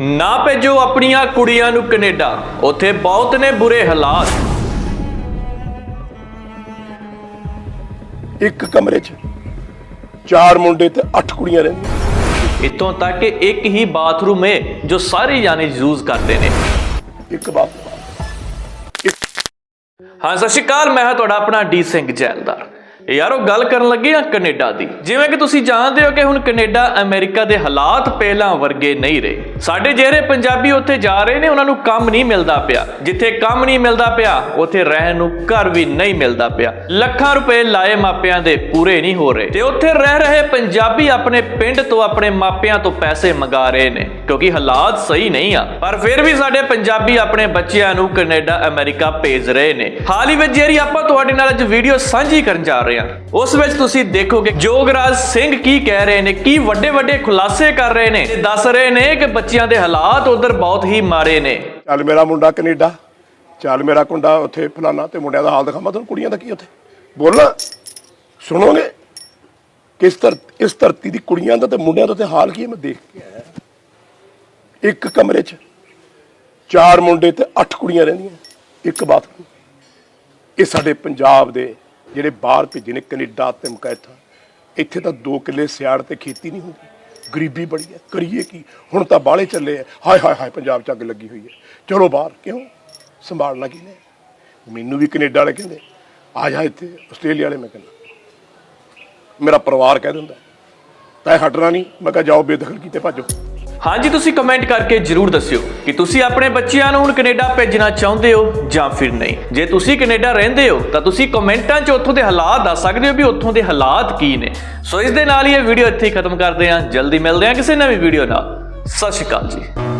ਨਾ ਭੇਜੋ ਆਪਣੀਆਂ ਕੁੜੀਆਂ ਨੂੰ ਕੈਨੇਡਾ। ਉੱਥੇ ਬਹੁਤ ਨੇ ਬੁਰੇ ਹਾਲਾਤ। ਇੱਕ ਕਮਰੇ 'ਚ ਚਾਰ ਮੁੰਡੇ ਤੇ ਅੱਠ ਕੁੜੀਆਂ ਰਹਿੰਦੀਆਂ। ਇਤੋਂ ਤੱਕ ਕਿ ਇੱਕ ਹੀ ਬਾਥਰੂਮ ਹੈ ਜੋ ਸਾਰੇ ਜਾਣੇ ਯੂਜ਼ ਕਰਦੇ ਨੇ। ਇੱਕ ਬਾਤ ਹਾਂ ਸਤਿ ਸ਼੍ਰੀ ਅਕਾਲ ਮੈਂ ਹਾਂ ਤੁਹਾਡਾ ਆਪਣਾ ਡੀ ਸਿੰਘ ਜੈਲਦਾਰ। ਯਾਰੋ ਗੱਲ ਕਰਨ ਲੱਗੇ ਆ ਕੈਨੇਡਾ ਦੀ। ਜਿਵੇਂ ਕਿ ਤੁਸੀਂ ਜਾਣਦੇ ਹੋ ਕਿ ਹੁਣ ਕੈਨੇਡਾ ਅਮਰੀਕਾ ਦੇ ਹਾਲਾਤ ਪਹਿਲਾਂ ਵਰਗੇ ਨਹੀਂ ਰਹੇ। ਸਾਡੇ ਜਿਹੜੇ ਪੰਜਾਬੀ ਉੱਥੇ ਜਾ ਰਹੇ ਨੇ, ਉਹਨਾਂ ਨੂੰ ਕੰਮ ਨਹੀਂ ਮਿਲਦਾ ਪਿਆ। ਜਿੱਥੇ ਕੰਮ ਨਹੀਂ ਮਿਲਦਾ ਪਿਆ, ਉੱਥੇ ਰਹਿਣ ਨੂੰ ਘਰ ਵੀ ਨਹੀਂ ਮਿਲਦਾ ਪਿਆ। ਲੱਖਾਂ ਰੁਪਏ ਲਾਏ ਮਾਪਿਆਂ ਦੇ ਪੂਰੇ ਨਹੀਂ ਹੋ ਰਹੇ। ਤੇ ਉੱਥੇ ਰਹਿ ਰਹੇ ਪੰਜਾਬੀ ਆਪਣੇ ਪਿੰਡ ਤੋਂ, ਆਪਣੇ ਮਾਪਿਆਂ ਤੋਂ ਪੈਸੇ ਮੰਗਾ ਰਹੇ ਨੇ, ਕਿਉਂਕਿ ਹਾਲਾਤ ਸਹੀ ਨਹੀਂ ਆ। ਪਰ ਫਿਰ ਵੀ ਸਾਡੇ ਪੰਜਾਬੀ ਆਪਣੇ ਬੱਚਿਆਂ ਨੂੰ ਕੈਨੇਡਾ, ਅਮਰੀਕਾ ਭੇਜ ਰਹੇ ਨੇ। ਹਾਲ ਹੀ ਵਿੱਚ ਜਿਹੜੀ ਆਪਾਂ ਤੁਹਾਡੇ ਨਾਲ ਅੱਜ ਵੀਡੀਓ ਸਾਂਝੀ ਕਰਨ ਜਾ ਰਹੇ ਹਾਂ ਉਸ ਵਿੱਚ ਤੁਸੀਂ ਦੇਖੋਗੇ ਜੋਗਰਾਜ ਸਿੰਘ ਕੀ ਕਹਿ ਰਹੇ ਨੇ, ਕੀ ਵੱਡੇ ਵੱਡੇ ਖੁਲਾਸੇ ਕਰ ਰਹੇ ਨੇ ਤੇ ਦੱਸ ਰਹੇ ਨੇ ਕਿ ਬੱਚਿਆਂ ਦੇ ਹਾਲਾਤ ਉਧਰ ਬਹੁਤ ਹੀ ਮਾਰੇ ਨੇ। ਚੱਲ ਮੇਰਾ ਮੁੰਡਾ ਕੈਨੇਡਾ, ਚੱਲ ਮੇਰਾ ਕੁੰਡਾ ਉੱਥੇ ਫਲਾਣਾ ਤੇ ਮੁੰਡਿਆਂ ਦਾ ਹਾਲ ਦਿਖਾਵਾਂ ਤੁਹਾਨੂੰ, ਕੁੜੀਆਂ ਦਾ ਕੀ ਉੱਥੇ? ਬੋਲਣਾ ਸੁਣੋਗੇ? ਕਿਸ ਧਰ, ਇਸ ਧਰਤੀ ਦੀ ਕੁੜੀਆਂ ਦਾ ਤੇ ਮੁੰਡਿਆਂ ਦਾ ਤੇ ਹਾਲ ਕੀ ਹੈ ਮੈਂ ਦੇਖ ਕੇ ਆਇਆ। ਇੱਕ ਕਮਰੇ 'ਚ ਚਾਰ ਮੁੰਡੇ ਤੇ ਅੱਠ ਕੁੜੀਆਂ ਰਹਿੰਦੀਆਂ, ਇੱਕ ਬਾਥਰੂਮ। ਇਹ ਸਾਡੇ ਪੰਜਾਬ ਦੇ ਜਿਹੜੇ ਬਾਹਰ ਭੇਜੇ ਨੇ, ਕੈਨੇਡਾ, ਤੇ ਮਕੈਥਾ। ਇੱਥੇ ਤਾਂ ਦੋ ਕਿੱਲੇ ਸਿਆੜ ਤੇ ਖੇਤੀ ਨਹੀਂ ਹੁੰਦੀ। ਗਰੀਬੀ ਬੜੀ ਹੈ। ਕਰੀਏ ਕੀ? ਹੁਣ ਤਾਂ ਬਾਹਲੇ ਚੱਲੇ ਆ। ਹਾਏ ਹਾਏ ਹਾਏ, ਪੰਜਾਬ ਚ ਅੱਗ ਲੱਗੀ ਹੋਈ ਹੈ। ਚਲੋ ਬਾਹਰ, ਕਿਉਂ? ਸੰਭਾਲਣਾ ਕਿਨੇ ਮੈਨੂੰ ਵੀ ਕੈਨੇਡਾ ਵਾਲੇ ਕਹਿੰਦੇ। ਆ ਜਾ ਇੱਥੇ, ਆਸਟ੍ਰੇਲੀਆ ਵਾਲੇ ਮੈਂ ਕਹਿੰਦਾ। ਮੇਰਾ ਪਰਿਵਾਰ ਕਹਿ ਦਿੰਦਾ। ਤੈ ਹਟਣਾ ਨਹੀਂ। ਮੈਂ ਕਿਹਾ ਜਾਓ, ਬੇਦਖਲ ਕੀਤੇ, ਭੱਜੋ। ਹਾਂਜੀ, ਤੁਸੀਂ ਕਮੈਂਟ ਕਰਕੇ ਜਰੂਰ ਦੱਸਿਓ ਕਿ ਤੁਸੀਂ ਆਪਣੇ ਬੱਚਿਆਂ ਨੂੰ ਹੁਣ ਕੈਨੇਡਾ ਭੇਜਣਾ ਚਾਹੁੰਦੇ ਹੋ ਜਾਂ ਫਿਰ ਨਹੀਂ। ਜੇ ਤੁਸੀਂ ਕੈਨੇਡਾ ਰਹਿੰਦੇ ਹੋ, ਤਾਂ ਤੁਸੀਂ ਕਮੈਂਟਾਂ 'ਚ ਉੱਥੋਂ ਦੇ ਹਾਲਾਤ ਦੱਸ ਸਕਦੇ ਹੋ ਵੀ ਉੱਥੋਂ ਦੇ ਹਾਲਾਤ ਕੀ ਨੇ। ਸੋ ਇਸ ਦੇ ਨਾਲ ਹੀ ਇਹ ਵੀਡੀਓ ਇੱਥੇ ਹੀ ਖਤਮ ਕਰਦੇ ਹਾਂ। ਜਲਦੀ ਮਿਲਦੇ ਹਾਂ ਕਿਸੇ ਨਵੀਂ ਵੀਡੀਓ ਨਾਲ। ਸਤਿ ਸ਼੍ਰੀ ਅਕਾਲ ਜੀ।